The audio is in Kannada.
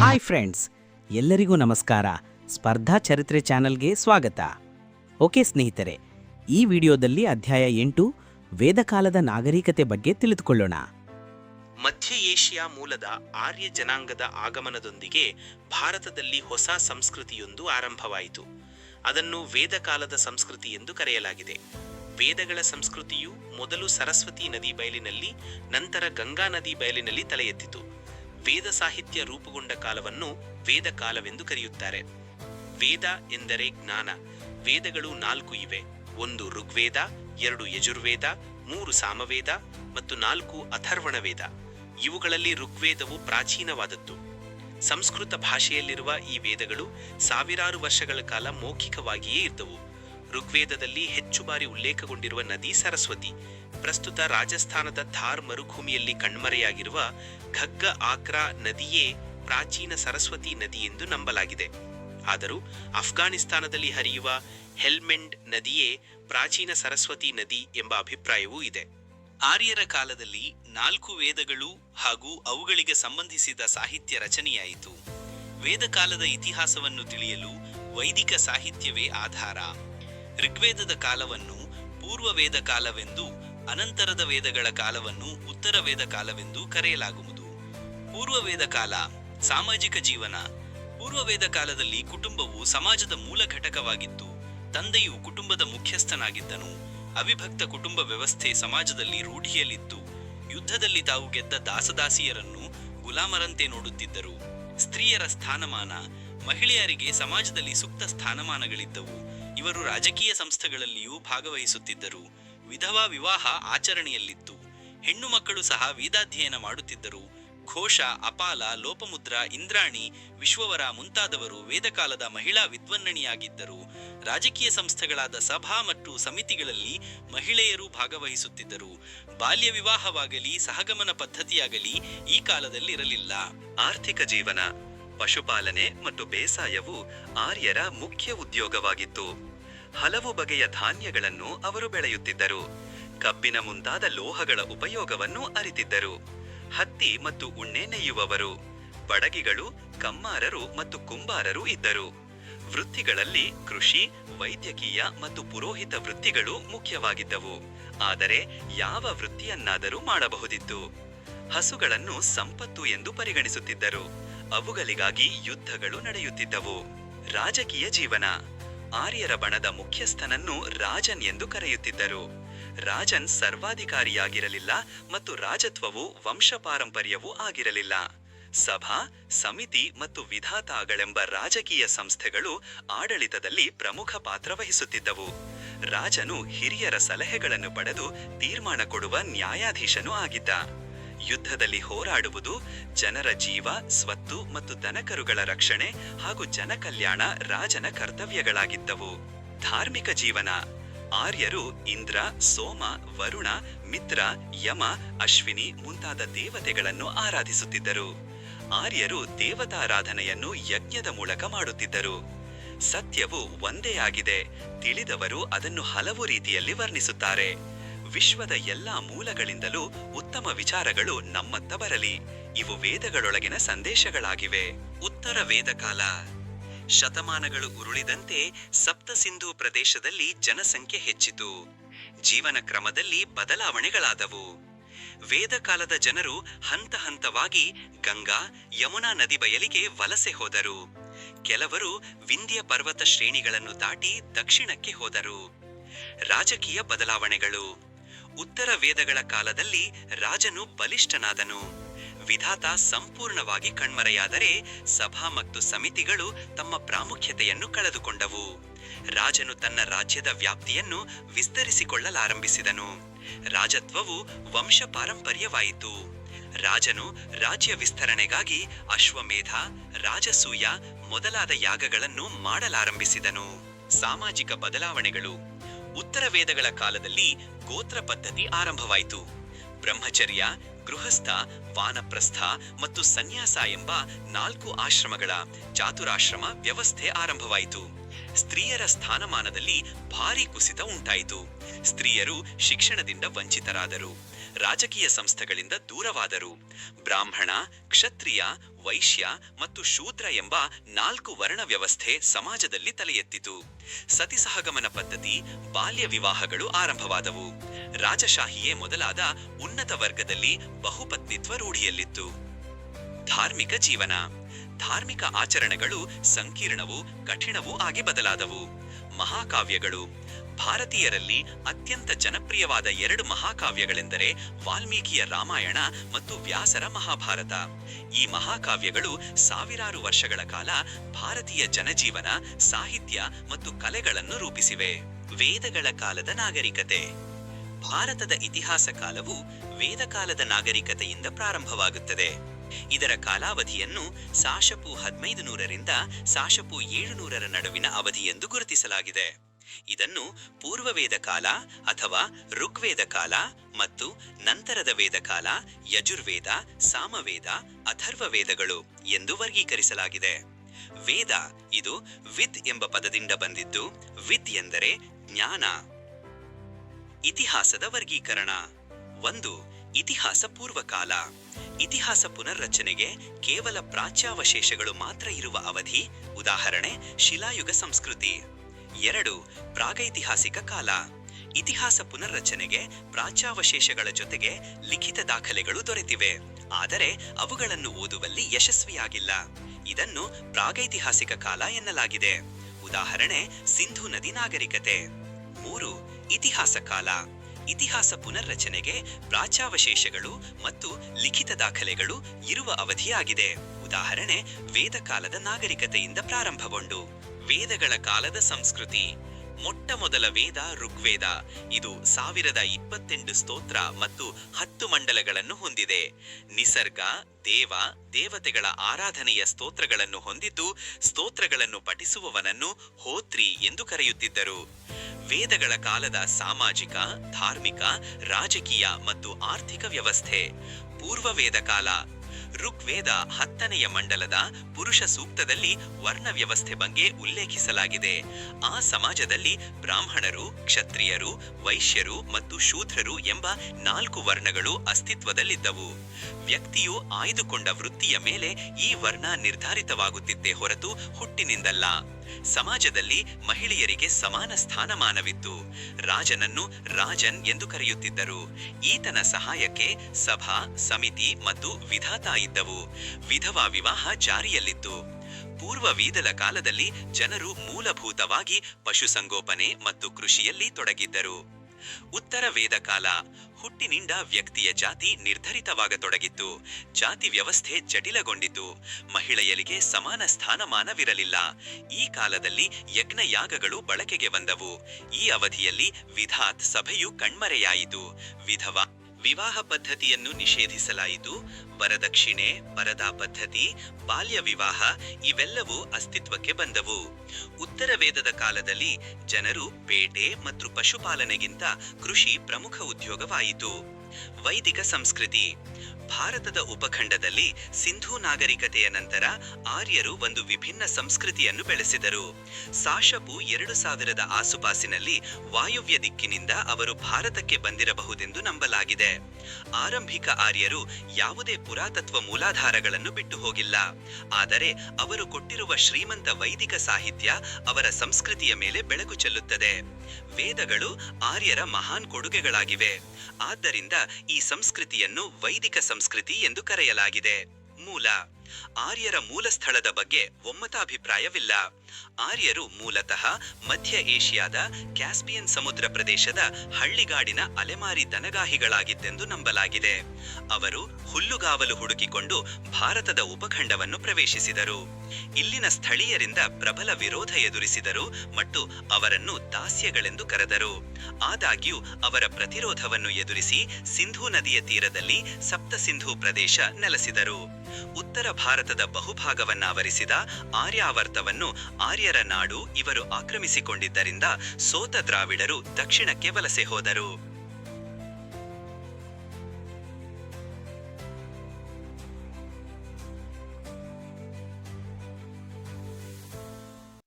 ಹಾಯ್ ಫ್ರೆಂಡ್ಸ್, ಎಲ್ಲರಿಗೂ ನಮಸ್ಕಾರ. ಸ್ಪರ್ಧಾ ಚರಿತ್ರೆ ಚಾನೆಲ್ಗೆ ಸ್ವಾಗತ. ಓಕೆ ಸ್ನೇಹಿತರೆ, ಈ ವಿಡಿಯೋದಲ್ಲಿ ಅಧ್ಯಾಯ ಎಂಟು ವೇದಕಾಲದ ನಾಗರಿಕತೆ ಬಗ್ಗೆ ತಿಳಿದುಕೊಳ್ಳೋಣ. ಮಧ್ಯ ಏಷ್ಯಾ ಮೂಲದ ಆರ್ಯ ಜನಾಂಗದ ಆಗಮನದೊಂದಿಗೆ ಭಾರತದಲ್ಲಿ ಹೊಸ ಸಂಸ್ಕೃತಿಯೊಂದು ಆರಂಭವಾಯಿತು. ಅದನ್ನು ವೇದಕಾಲದ ಸಂಸ್ಕೃತಿ ಎಂದು ಕರೆಯಲಾಗಿದೆ. ವೇದಗಳ ಸಂಸ್ಕೃತಿಯು ಮೊದಲು ಸರಸ್ವತಿ ನದಿ ಬಯಲಿನಲ್ಲಿ, ನಂತರ ಗಂಗಾ ನದಿ ಬಯಲಿನಲ್ಲಿ ತಲೆ ಎತ್ತಿತು ವೇದ ಸಾಹಿತ್ಯ ರೂಪುಗೊಂಡ ಕಾಲವನ್ನು ವೇದ ಕಾಲವೆಂದು ಕರೆಯುತ್ತಾರೆ. ವೇದ ಎಂದರೆ ಜ್ಞಾನ. ವೇದಗಳು ನಾಲ್ಕು ಇವೆ. ಒಂದು ಋಗ್ವೇದ, ಎರಡು ಯಜುರ್ವೇದ, ಮೂರು ಸಾಮವೇದ ಮತ್ತು ನಾಲ್ಕು ಅಥರ್ವಣ ವೇದ ಇವುಗಳಲ್ಲಿ ಋಗ್ವೇದವು ಪ್ರಾಚೀನವಾದದ್ದು. ಸಂಸ್ಕೃತ ಭಾಷೆಯಲ್ಲಿರುವ ಈ ವೇದಗಳು ಸಾವಿರಾರು ವರ್ಷಗಳ ಕಾಲ ಮೌಖಿಕವಾಗಿಯೇ ಇದ್ದವು. ಋಗ್ವೇದದಲ್ಲಿ ಹೆಚ್ಚು ಬಾರಿ ಉಲ್ಲೇಖಗೊಂಡಿರುವ ನದಿ ಸರಸ್ವತಿ, ಪ್ರಸ್ತುತ ರಾಜಸ್ಥಾನದ ಥಾರ್ ಮರುಭೂಮಿಯಲ್ಲಿ ಕಣ್ಮರೆಯಾಗಿರುವ ಘಗ್ಗ ಆಕ್ರಾ ನದಿಯೇ ಪ್ರಾಚೀನ ಸರಸ್ವತಿ ನದಿ ಎಂದು ನಂಬಲಾಗಿದೆ. ಆದರೂ ಅಫ್ಘಾನಿಸ್ತಾನದಲ್ಲಿ ಹರಿಯುವ ಹೆಲ್ಮೆಂಡ್ ನದಿಯೇ ಪ್ರಾಚೀನ ಸರಸ್ವತಿ ನದಿ ಎಂಬ ಅಭಿಪ್ರಾಯವೂ ಇದೆ. ಆರ್ಯರ ಕಾಲದಲ್ಲಿ ನಾಲ್ಕು ವೇದಗಳು ಹಾಗೂ ಅವುಗಳಿಗೆ ಸಂಬಂಧಿಸಿದ ಸಾಹಿತ್ಯ ರಚನೆಯಾಯಿತು. ವೇದಕಾಲದ ಇತಿಹಾಸವನ್ನು ತಿಳಿಯಲು ವೈದಿಕ ಸಾಹಿತ್ಯವೇ ಆಧಾರ. ಋಗ್ವೇದದ ಕಾಲವನ್ನು ಪೂರ್ವ ವೇದ ಕಾಲವೆಂದು, ಅನಂತರದ ವೇದಗಳ ಕಾಲವನ್ನು ಉತ್ತರ ವೇದ ಕಾಲವೆಂದು ಕರೆಯಲಾಗುವುದು. ಪೂರ್ವ ವೇದ ಕಾಲ, ಸಾಮಾಜಿಕ ಜೀವನ. ಪೂರ್ವ ವೇದ ಕಾಲದಲ್ಲಿ ಕುಟುಂಬವು ಸಮಾಜದ ಮೂಲ ಘಟಕವಾಗಿತ್ತು. ತಂದೆಯು ಕುಟುಂಬದ ಮುಖ್ಯಸ್ಥನಾಗಿದ್ದನು. ಅವಿಭಕ್ತ ಕುಟುಂಬ ವ್ಯವಸ್ಥೆ ಸಮಾಜದಲ್ಲಿ ರೂಢಿಯಲ್ಲಿತ್ತು. ಯುದ್ಧದಲ್ಲಿ ತಾವು ಗೆದ್ದ ದಾಸದಾಸಿಯರನ್ನು ಗುಲಾಮರಂತೆ ನೋಡುತ್ತಿದ್ದರು. ಸ್ತ್ರೀಯರ ಸ್ಥಾನಮಾನ, ಮಹಿಳೆಯರಿಗೆ ಸಮಾಜದಲ್ಲಿ ಸೂಕ್ತ ಸ್ಥಾನಮಾನಗಳಿದ್ದವು. ಇವರು ರಾಜಕೀಯ ಸಂಸ್ಥೆಗಳಲ್ಲಿಯೂ ಭಾಗವಹಿಸುತ್ತಿದ್ದರು. ವಿಧವಾ ವಿವಾಹ ಆಚರಣೆಯಲ್ಲಿತ್ತು. ಹೆಣ್ಣು ಮಕ್ಕಳು ಸಹ ವೇದಾಧ್ಯಯನ ಮಾಡುತ್ತಿದ್ದರು. ಘೋಷ ಅಪಾಲ, ಲೋಪಮುದ್ರ, ಇಂದ್ರಾಣಿ ವಿಶ್ವವರ ಮುಂತಾದವರು ವೇದಕಾಲದ ಮಹಿಳಾ ವಿದ್ವನ್ನಣಿಯಾಗಿದ್ದರು. ರಾಜಕೀಯ ಸಂಸ್ಥೆಗಳಾದ ಸಭಾ ಮತ್ತು ಸಮಿತಿಗಳಲ್ಲಿ ಮಹಿಳೆಯರು ಭಾಗವಹಿಸುತ್ತಿದ್ದರು. ಬಾಲ್ಯ ವಿವಾಹವಾಗಲಿ, ಸಹಗಮನ ಪದ್ಧತಿಯಾಗಲಿ ಈ ಕಾಲದಲ್ಲಿ ಇರಲಿಲ್ಲ ಆರ್ಥಿಕ ಜೀವನ, ಪಶುಪಾಲನೆ ಮತ್ತು ಬೇಸಾಯವು ಆರ್ಯರ ಮುಖ್ಯ ಉದ್ಯೋಗವಾಗಿತ್ತು. ಹಲವು ಬಗೆಯ ಧಾನ್ಯಗಳನ್ನು ಅವರು ಬೆಳೆಯುತ್ತಿದ್ದರು. ಕಬ್ಬಿನ ಮುಂತಾದ ಲೋಹಗಳ ಉಪಯೋಗವನ್ನು ಅರಿತಿದ್ದರು. ಹತ್ತಿ ಮತ್ತು ಉಣ್ಣೆ ನೇಯುವವರು. ಬಡಗಿಗಳು, ಕಮ್ಮಾರರು ಮತ್ತು ಕುಂಬಾರರು ಇದ್ದರು. ವೃತ್ತಿಗಳಲ್ಲಿ ಕೃಷಿ, ವೈದ್ಯಕೀಯ ಮತ್ತು ಪುರೋಹಿತ ವೃತ್ತಿಗಳು ಮುಖ್ಯವಾಗಿದ್ದವು. ಆದರೆ ಯಾವ ವೃತ್ತಿಯನ್ನಾದರೂ ಮಾಡಬಹುದಿತ್ತು. ಹಸುಗಳನ್ನು ಸಂಪತ್ತು ಎಂದು ಪರಿಗಣಿಸುತ್ತಿದ್ದರು. ಅವುಗಳಿಗಾಗಿ ಯುದ್ಧಗಳು ನಡೆಯುತ್ತಿದ್ದವು. ರಾಜಕೀಯ ಜೀವನ. ಆರ್ಯರ ಬಣದ ಮುಖ್ಯಸ್ಥನನ್ನು ರಾಜನ್ ಎಂದು ಕರೆಯುತ್ತಿದ್ದರು. ರಾಜನ್ ಸರ್ವಾಧಿಕಾರಿಯಾಗಿರಲಿಲ್ಲ ಮತ್ತು ರಾಜತ್ವವು ವಂಶಪಾರಂಪರ್ಯವೂ ಆಗಿರಲಿಲ್ಲ. ಸಭಾ, ಸಮಿತಿ ಮತ್ತು ವಿಧಾತಾಗಳೆಂಬ ರಾಜಕೀಯ ಸಂಸ್ಥೆಗಳು ಆಡಳಿತದಲ್ಲಿ ಪ್ರಮುಖ ಪಾತ್ರ ವಹಿಸುತ್ತಿದ್ದವು. ರಾಜನು ಹಿರಿಯರ ಸಲಹೆಗಳನ್ನು ಪಡೆದು ತೀರ್ಮಾನ ಕೊಡುವ ನ್ಯಾಯಾಧೀಶನೂ ಆಗಿದ್ದ. ಯುದ್ಧದಲ್ಲಿ ಹೋರಾಡುವುದು, ಜನರ ಜೀವ, ಸ್ವತ್ತು ಮತ್ತು ದನಕರುಗಳ ರಕ್ಷಣೆ ಹಾಗೂ ಜನಕಲ್ಯಾಣ ರಾಜನ ಕರ್ತವ್ಯಗಳಾಗಿದ್ದವು. ಧಾರ್ಮಿಕ ಜೀವನ. ಆರ್ಯರು ಇಂದ್ರ, ಸೋಮ, ವರುಣ, ಮಿತ್ರ, ಯಮ, ಅಶ್ವಿನಿ ಮುಂತಾದ ದೇವತೆಗಳನ್ನು ಆರಾಧಿಸುತ್ತಿದ್ದರು. ಆರ್ಯರು ದೇವತಾರಾಧನೆಯನ್ನು ಯಜ್ಞದ ಮೂಲಕ ಮಾಡುತ್ತಿದ್ದರು. ಸತ್ಯವು ಒಂದೇ ಆಗಿದೆ. ತಿಳಿದವರು ಅದನ್ನು ಹಲವು ರೀತಿಯಲ್ಲಿ ವರ್ಣಿಸುತ್ತಾರೆ. ವಿಶ್ವದ ಎಲ್ಲಾ ಮೂಲಗಳಿಂದಲೂ ಉತ್ತಮ ವಿಚಾರಗಳು ನಮ್ಮತ್ತ ಬರಲಿ. ಇವು ವೇದಗಳೊಳಗಿನ ಸಂದೇಶಗಳಾಗಿವೆ. ಉತ್ತರ ವೇದಕಾಲ. ಶತಮಾನಗಳು ಉರುಳಿದಂತೆ ಸಪ್ತ ಸಿಂಧೂ ಪ್ರದೇಶದಲ್ಲಿ ಜನಸಂಖ್ಯೆ ಹೆಚ್ಚಿತು. ಜೀವನ ಕ್ರಮದಲ್ಲಿ ಬದಲಾವಣೆಗಳಾದವು. ವೇದಕಾಲದ ಜನರು ಹಂತ ಹಂತವಾಗಿ ಗಂಗಾ, ಯಮುನಾ ನದಿ ಬಯಲಿಗೆ ವಲಸೆ ಹೋದರು. ಕೆಲವರು ವಿಂಧ್ಯ ಪರ್ವತ ಶ್ರೇಣಿಗಳನ್ನು ದಾಟಿ ದಕ್ಷಿಣಕ್ಕೆ ಹೋದರು. ರಾಜಕೀಯ ಬದಲಾವಣೆಗಳು. ಉತ್ತರ ವೇದಗಳ ಕಾಲದಲ್ಲಿ ರಾಜನು ಬಲಿಷ್ಠನಾದನು. ವಿಧಾತ ಸಂಪೂರ್ಣವಾಗಿ ಕಣ್ಮರೆಯಾದರೆ ಸಭಾ ಮತ್ತು ಸಮಿತಿಗಳು ತಮ್ಮ ಪ್ರಾಮುಖ್ಯತೆಯನ್ನು ಕಳೆದುಕೊಂಡವು. ರಾಜನು ತನ್ನ ರಾಜ್ಯದ ವ್ಯಾಪ್ತಿಯನ್ನು ವಿಸ್ತರಿಸಿಕೊಳ್ಳಲಾರಂಭಿಸಿದನು. ರಾಜತ್ವವು ವಂಶ ಪಾರಂಪರ್ಯವಾಯಿತು. ರಾಜನು ರಾಜ್ಯ ವಿಸ್ತರಣೆಗಾಗಿ ಅಶ್ವಮೇಧ, ರಾಜಸೂಯ ಮೊದಲಾದ ಯಾಗಗಳನ್ನು ಮಾಡಲಾರಂಭಿಸಿದನು. ಸಾಮಾಜಿಕ ಬದಲಾವಣೆಗಳು. ಉತ್ತರ ವೇದಗಳ ಕಾಲದಲ್ಲಿ ಗೋತ್ರ ಪದ್ಧತಿ ಆರಂಭವಾಯಿತು. ಬ್ರಹ್ಮಚರ್ಯ ಗೃಹಸ್ಥ, ವಾನಪ್ರಸ್ಥ ಮತ್ತು ಸನ್ಯಾಸ ಎಂಬ ನಾಲ್ಕು ಆಶ್ರಮಗಳ ಚಾತುರಾಶ್ರಮ ವ್ಯವಸ್ಥೆ ಆರಂಭವಾಯಿತು. ಸ್ತ್ರೀಯರ ಸ್ಥಾನಮಾನದಲ್ಲಿ ಭಾರಿ ಕುಸಿತ ಉಂಟಾಯಿತು. ಸ್ತ್ರೀಯರು ಶಿಕ್ಷಣದಿಂದ ವಂಚಿತರಾದರು. ರಾಜಕೀಯ ಸಂಸ್ಥೆಗಳಿಂದ ದೂರವಾದರು. ಬ್ರಾಹ್ಮಣ, ಕ್ಷತ್ರಿಯ, ವೈಶ್ಯ ಮತ್ತು ಶೂದ್ರ ಎಂಬ ನಾಲ್ಕು ವರ್ಣ ವ್ಯವಸ್ಥೆ ಸಮಾಜದಲ್ಲಿ ತಲೆಯೆತ್ತಿತು. ಸತಿಸಹಗಮನ ಪದ್ಧತಿ, ಬಾಲ್ಯ ವಿವಾಹಗಳು ಆರಂಭವಾದವು. ರಾಜಶಾಹಿಯೇ ಮೊದಲಾದ ಉನ್ನತ ವರ್ಗದಲ್ಲಿ ಬಹುಪತ್ನಿತ್ವ ರೂಢಿಯಲ್ಲಿತ್ತು. ಧಾರ್ಮಿಕ ಜೀವನ, ಧಾರ್ಮಿಕ ಆಚರಣೆಗಳು ಸಂಕೀರ್ಣವೂ ಕಠಿಣವೂ ಆಗಿ ಬದಲಾದವು. ಮಹಾಕಾವ್ಯಗಳು, ಭಾರತೀಯರಲ್ಲಿ ಅತ್ಯಂತ ಜನಪ್ರಿಯವಾದ ಎರಡು ಮಹಾಕಾವ್ಯಗಳೆಂದರೆ ವಾಲ್ಮೀಕಿಯ ರಾಮಾಯಣ ಮತ್ತು ವ್ಯಾಸರ ಮಹಾಭಾರತ. ಈ ಮಹಾಕಾವ್ಯಗಳು ಸಾವಿರಾರು ವರ್ಷಗಳ ಕಾಲ ಭಾರತೀಯ ಜನಜೀವನ, ಸಾಹಿತ್ಯ ಮತ್ತು ಕಲೆಗಳನ್ನು ರೂಪಿಸಿವೆ. ವೇದಗಳ ಕಾಲದ ನಾಗರಿಕತೆ. ಭಾರತದ ಇತಿಹಾಸ ಕಾಲವು ವೇದಕಾಲದ ನಾಗರಿಕತೆಯಿಂದ ಪ್ರಾರಂಭವಾಗುತ್ತದೆ. ಇದರ ಕಾಲಾವಧಿಯನ್ನು ಸಾಶಪು ಹದಿನೈದು ನೂರರಿಂದ ಸಾಶಪು ಏಳುನೂರರ ನಡುವಿನ ಅವಧಿ ಎಂದು ಗುರುತಿಸಲಾಗಿದೆ. ಇದನ್ನು ಪೂರ್ವ ವೇದ ಕಾಲ ಅಥವಾ ಋಗ್ವೇದ ಕಾಲ ಮತ್ತು ನಂತರದ ವೇದ ಕಾಲ, ಯಜುರ್ವೇದ, ಸಾಮವೇದ ಅಥರ್ವ ವೇದಗಳು ಎಂದು ವರ್ಗೀಕರಿಸಲಾಗಿದೆ. ವೇದ ಇದು ವಿದ್ ಎಂಬ ಪದದಿಂದ ಬಂದಿದ್ದು, ವಿದ್ ಎಂದರೆ ಜ್ಞಾನ. ಇತಿಹಾಸದ ವರ್ಗೀಕರಣ. ಒಂದು ಇತಿಹಾಸ ಪೂರ್ವಕಾಲ ಇತಿಹಾಸ ಪುನರ್ರಚನೆಗೆ ಕೇವಲ ಪ್ರಾಚ್ಯಾವಶೇಷಗಳು ಮಾತ್ರ ಇರುವ ಅವಧಿ. ಉದಾಹರಣೆ, ಶಿಲಾಯುಗ ಸಂಸ್ಕೃತಿ. ಎರಡು, ಪ್ರಾಗೈತಿಹಾಸಿಕ ಕಾಲ. ಇತಿಹಾಸ ಪುನರ್ರಚನೆಗೆ ಪ್ರಾಚ್ಯಾವಶೇಷಗಳ ಜೊತೆಗೆ ಲಿಖಿತ ದಾಖಲೆಗಳು ದೊರೆತಿವೆ. ಆದರೆ, ಅವುಗಳನ್ನು ಓದುವಲ್ಲಿ ಯಶಸ್ವಿಯಾಗಿಲ್ಲ. ಇದನ್ನು ಪ್ರಾಗೈತಿಹಾಸಿಕ ಕಾಲ ಎನ್ನಲಾಗಿದೆ. ಉದಾಹರಣೆ, ಸಿಂಧು ನದಿ ನಾಗರಿಕತೆ. ಮೂರು ಇತಿಹಾಸ ಕಾಲ, ಇತಿಹಾಸ ಪುನರ್ರಚನೆಗೆ ಪ್ರಾಚ್ಯಾವಶೇಷಗಳು ಮತ್ತು ಲಿಖಿತ ದಾಖಲೆಗಳು ಇರುವ ಅವಧಿಯಾಗಿದೆ. ಉದಾಹರಣೆ ವೇದಕಾಲದ ನಾಗರಿಕತೆಯಿಂದ ಪ್ರಾರಂಭಗೊಂಡು. ವೇದಗಳ ಕಾಲದ ಸಂಸ್ಕೃತಿ. ಮೊಟ್ಟ ಮೊದಲ ವೇದ ಋಗ್ವೇದ. ಇದು ಸಾವಿರದ ಇಪ್ಪತ್ತೆಂಟು ಸ್ತೋತ್ರ ಮತ್ತು ಹತ್ತು ಮಂಡಲಗಳನ್ನು ಹೊಂದಿದೆ. ನಿಸರ್ಗ, ದೇವ, ದೇವತೆಗಳ ಆರಾಧನೆಯ ಸ್ತೋತ್ರಗಳನ್ನು ಹೊಂದಿದ್ದು, ಸ್ತೋತ್ರಗಳನ್ನು ಪಠಿಸುವವನನ್ನು ಹೋತ್ರಿ ಎಂದು ಕರೆಯುತ್ತಿದ್ದರು. ವೇದಗಳ ಕಾಲದ ಸಾಮಾಜಿಕ ಧಾರ್ಮಿಕ ರಾಜಕೀಯ ಮತ್ತು ಆರ್ಥಿಕ ವ್ಯವಸ್ಥೆ. ಪೂರ್ವ ವೇದ ಕಾಲ ಋಗ್ವೇದ ಹತ್ತನೆಯ ಮಂಡಲದ ಪುರುಷ ಸೂಕ್ತದಲ್ಲಿ ವರ್ಣ ವ್ಯವಸ್ಥೆ ಬಗ್ಗೆ ಉಲ್ಲೇಖಿಸಲಾಗಿದೆ. ಆ ಸಮಾಜದಲ್ಲಿ ಬ್ರಾಹ್ಮಣರು, ಕ್ಷತ್ರಿಯರು, ವೈಶ್ಯರು ಮತ್ತು ಶೂದ್ರರು ಎಂಬ ನಾಲ್ಕು ವರ್ಣಗಳು ಅಸ್ತಿತ್ವದಲ್ಲಿದ್ದವು. ವ್ಯಕ್ತಿಯು ಆಯ್ದುಕೊಂಡ ವೃತ್ತಿಯ ಮೇಲೆ ಈ ವರ್ಣ ನಿರ್ಧಾರಿತವಾಗುತ್ತಿದ್ದೇ ಹೊರತು ಹುಟ್ಟಿನಿಂದಲ್ಲ. ಸಮಾಜದಲ್ಲಿ ಮಹಿಳೆಯರಿಗೆ ಸಮಾನ ಸ್ಥಾನಮಾನವಿತ್ತು. ರಾಜನನ್ನು ರಾಜನ್ ಎಂದು ಕರೆಯುತ್ತಿದ್ದರು. ಈತನ ಸಹಾಯಕ್ಕೆ ಸಭಾ, ಸಮಿತಿ ಮತ್ತು ವಿಧಾತ ಇದ್ದವು. ವಿಧವಾ ವಿವಾಹ ಜಾರಿಯಲ್ಲಿತ್ತು. ಪೂರ್ವ ವೀದಲ ಕಾಲದಲ್ಲಿ ಜನರು ಮೂಲಭೂತವಾಗಿ ಪಶುಸಂಗೋಪನೆ ಮತ್ತು ಕೃಷಿಯಲ್ಲಿ ತೊಡಗಿದ್ದರು. ಉತ್ತರ ವೇದ ಕಾಲ, ಹುಟ್ಟಿನಿಂದ ವ್ಯಕ್ತಿಯ ಜಾತಿ ನಿರ್ಧರಿತವಾಗತೊಡಗಿತ್ತು. ಜಾತಿ ವ್ಯವಸ್ಥೆ ಜಟಿಲಗೊಂಡಿತು ಮಹಿಳೆಯರಿಗೆ ಸಮಾನ ಸ್ಥಾನಮಾನವಿರಲಿಲ್ಲ. ಈ ಕಾಲದಲ್ಲಿ ಯಜ್ಞಯಾಗಗಳು ಬಳಕೆಗೆ ಬಂದವು. ಈ ಅವಧಿಯಲ್ಲಿ ವಿಧಾತ್ ಸಭೆಯು ಕಣ್ಮರೆಯಾಯಿತು. ವಿಧವಾ ವಿವಾಹ ಪದ್ಧತಿಯನ್ನು ನಿಷೇಧಿಸಲಾಯಿತು. ವರದಕ್ಷಿಣೆ ಪರದಾ ಪದ್ಧತಿ, ಬಾಲ್ಯ ವಿವಾಹ ಇವೆಲ್ಲವೂ ಅಸ್ತಿತ್ವಕ್ಕೆ ಬಂದವು. ಉತ್ತರ ವೇದದ ಕಾಲದಲ್ಲಿ ಜನರು ಪೇಟೆ ಮತ್ತು ಪಶುಪಾಲನೆಗಿಂತ ಕೃಷಿ ಪ್ರಮುಖ ಉದ್ಯೋಗವಾಯಿತು. ವೈದಿಕ ಸಂಸ್ಕೃತಿ. ಭಾರತದ ಉಪಖಂಡದಲ್ಲಿ ಸಿಂಧೂ ನಾಗರಿಕತೆಯ ನಂತರ ಆರ್ಯರು ಒಂದು ವಿಭಿನ್ನ ಸಂಸ್ಕೃತಿಯನ್ನು ಬೆಳೆಸಿದರು. ಸಾಶಪು ಎರಡು ಸಾವಿರದ ಆಸುಪಾಸಿನಲ್ಲಿ ವಾಯುವ್ಯ ದಿಕ್ಕಿನಿಂದ ಅವರು ಭಾರತಕ್ಕೆ ಬಂದಿರಬಹುದೆಂದು ನಂಬಲಾಗಿದೆ. ಆರಂಭಿಕ ಆರ್ಯರು ಯಾವುದೇ ಪುರಾತತ್ವ ಮೂಲಾಧಾರಗಳನ್ನು ಬಿಟ್ಟು ಹೋಗಿಲ್ಲ. ಆದರೆ ಅವರು ಕೊಟ್ಟಿರುವ ಶ್ರೀಮಂತ ವೈದಿಕ ಸಾಹಿತ್ಯ ಅವರ ಸಂಸ್ಕೃತಿಯ ಮೇಲೆ ಬೆಳಕು ಚೆಲ್ಲುತ್ತದೆ. ವೇದಗಳು ಆರ್ಯರ ಮಹಾನ್ ಕೊಡುಗೆಗಳಾಗಿವೆ. ಆದ್ದರಿಂದ ಈ ಸಂಸ್ಕೃತಿಯನ್ನು ವೈದಿಕ ಸಂಸ್ಕೃತಿ ಎಂದು ಕರೆಯಲಾಗಿದೆ. ಮೂಲ ಆರ್ಯರ ಮೂಲ ಸ್ಥಳದ ಬಗ್ಗೆ ಒಮ್ಮತಾಭಿಪ್ರಾಯವಿಲ್ಲ. ಆರ್ಯರು ಮೂಲತಃ ಮಧ್ಯ ಏಷ್ಯಾದ ಕ್ಯಾಸ್ಪಿಯನ್ ಸಮುದ್ರ ಪ್ರದೇಶದ ಹಳ್ಳಿಗಾಡಿನ ಅಲೆಮಾರಿ ದನಗಾಹಿಗಳಾಗಿದ್ದೆಂದು ನಂಬಲಾಗಿದೆ. ಅವರು ಹುಲ್ಲುಗಾವಲು ಹುಡುಕಿಕೊಂಡು ಭಾರತದ ಉಪಖಂಡವನ್ನು ಪ್ರವೇಶಿಸಿದರು. ಇಲ್ಲಿನ ಸ್ಥಳೀಯರಿಂದ ಪ್ರಬಲ ವಿರೋಧ ಎದುರಿಸಿದರು ಮತ್ತು ಅವರನ್ನು ದಾಸ್ಯಗಳೆಂದು ಕರೆದರು. ಆದಾಗ್ಯೂ, ಅವರ ಪ್ರತಿರೋಧವನ್ನು ಎದುರಿಸಿ ಸಿಂಧೂ ನದಿಯ ತೀರದಲ್ಲಿ ಸಪ್ತಸಿಂಧೂ ಪ್ರದೇಶ ನೆಲೆಸಿದರು. ಉತ್ತರ ಭಾರತದ ಬಹುಭಾಗವನ್ನಾವರಿಸಿದ ಆರ್ಯಾವರ್ತವನ್ನು ಆರ್ಯರ ನಾಡು ಇವರು ಆಕ್ರಮಿಸಿಕೊಂಡಿದ್ದರಿಂದ ಸೋತ ದ್ರಾವಿಡರು ದಕ್ಷಿಣಕ್ಕೆ ವಲಸೆ ಹೋದರು.